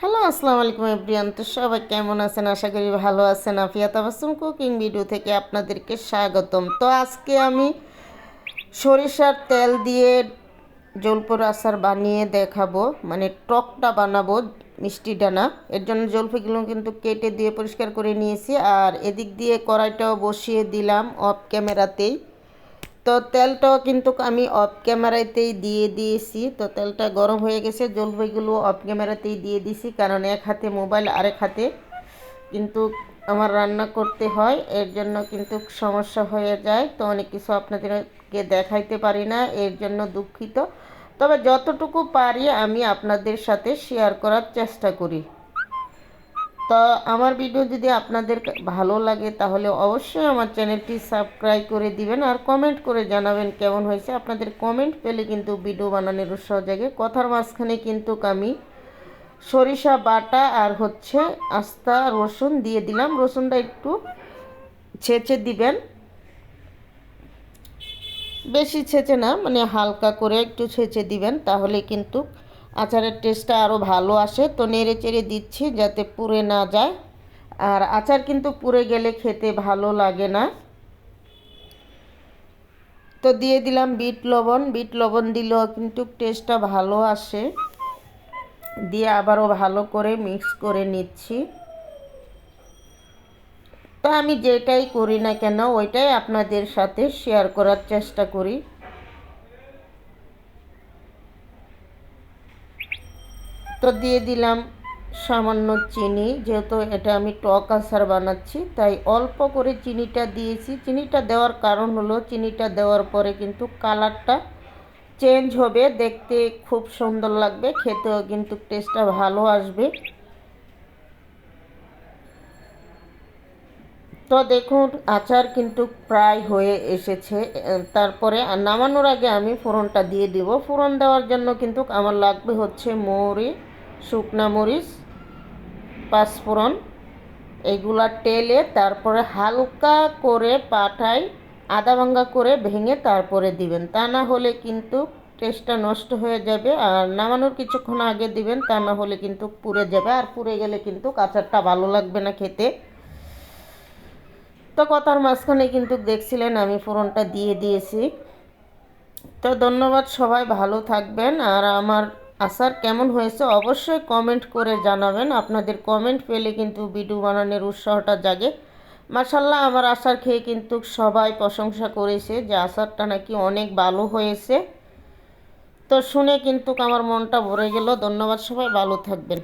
Hello, আসসালামু আলাইকুম everyone তো সবাই কেমন আছেন? আশা করি ভালো আছেন। আফিয়া তাবাসুম কুকিং ভিডিও থেকে আপনাদেরকে স্বাগতম। তো আজকে আমি সরিষার তেল দিয়ে জলপুর আচার বানিয়ে দেখাবো। মানে টকটা বানাবো মিষ্টি ডানা এর জন্য জলফিগুলো কিন্তু কেটে দিয়ে পরিষ্কার করে নিয়েছি। আর এদিক দিয়ে কড়াইটাও বসিয়ে দিলাম অফ ক্যামেরাতেই তো তেলটাও কিন্তু আমি অফ ক্যামেরাতেই দিয়ে দিয়েছি। তো তেলটা গরম হয়ে গেছে জলপাইগুলো অফ ক্যামেরাতেই দিয়ে দিয়েছি কারণ এক হাতে মোবাইল আরেক হাতে কিন্তু আমার রান্না করতে হয়, এর জন্য কিন্তু সমস্যা হয়ে যায়। তো অনেক কিছু আপনাদেরকে দেখাইতে পারি না, এর জন্য দুঃখিত। তবে যতটুকু পারি আমি আপনাদের সাথে শেয়ার করার চেষ্টা করি। তো আমার ভিডিও যদি আপনাদের ভালো লাগে, তাহলে অবশ্যই আমার চ্যানেলটি সাবস্ক্রাইব করে দিবেন আর কমেন্ট করে জানাবেন কেমন হয়েছে। আপনাদের কমেন্ট পেলে কিন্তু ভিডিও বানানোর উৎসাহ জাগে। কথার মাঝখানে কিন্তু আমি সরিষা বাটা আর হচ্ছে আস্তা রসুন দিয়ে দিলাম। রসুনটা একটু ছেঁচে দিবেন। বেশি ছেঁচে না মানে হালকা করে একটু ছেঁচে দিবেন, তাহলে কিন্তু আচারের টেস্টটা আরও ভালো আসে। তো নেড়ে চেড়ে দিচ্ছি যাতে পুড়ে না যায়। আর আচার কিন্তু পুড়ে গেলে খেতে ভালো লাগে না। তো দিয়ে দিলাম বিট লবণ। বিট লবণ দিলেও কিন্তু টেস্টটা ভালো আসে। দিয়ে আবারও ভালো করে মিক্স করে নিচ্ছি। তো আমি যেটাই করি না কেন, ওইটাই আপনাদের সাথে শেয়ার করার চেষ্টা করি। তো দিয়ে দিলাম সামান্য চিনি, যেহেতু এটা আমি টক আচার বানাচ্ছি, তাই অল্প করে চিনিটা দিয়েছি। চিনিটা দেওয়ার কারণ হলো, চিনিটা দেওয়ার পরে কিন্তু কালারটা চেঞ্জ হবে, দেখতে খুব সুন্দর লাগবে, খেতেও কিন্তু টেস্টটা ভালো আসবে। তো দেখুন, আচার কিন্তু প্রায় হয়ে এসেছে। তারপরে নামানোর আগে আমি ফোড়নটা দিয়ে দিব। ফোড়ন দেওয়ার জন্য কিন্তু আমার লাগবে হচ্ছে মৌরি। শুকনা মরিচ, পাঁচফোড়ন, এগুলা টেলে তারপরে হালকা করে পাঠাই আদা ভাঙ্গা করে ভেঙে তারপরে দিবেন। তা না হলে কিন্তু টেস্টটা নষ্ট হয়ে যাবে আর নামানোর কিছুক্ষণ আগে দিবেন, তা না হলে কিন্তু পুড়ে যাবে আর পুড়ে গেলে কিন্তু আচারটা ভালো লাগবে না খেতে। তো কথার মাঝখানে কিন্তু দেখছিলেন আমি ফোড়নটা দিয়ে দিয়েছি। তো ধন্যবাদ সবাই, ভালো থাকবেন। আর আমার আচার কেমন হয়েছে? অবশ্যই কমেন্ট করে জানাবেন। আপনাদের কমেন্ট পেলে কিন্তু ভিডিও বানানোর উৎসাহটা জাগে। মাসাল্লাহ আমার আচার খেয়ে কিন্তু সবাই প্রশংসা করেছে যে আচারটা নাকি অনেক ভালো হয়েছে। তো শুনে কিন্তু আমার মনটা ভরে গেল। ধন্যবাদ সবাই, ভালো থাকবেন।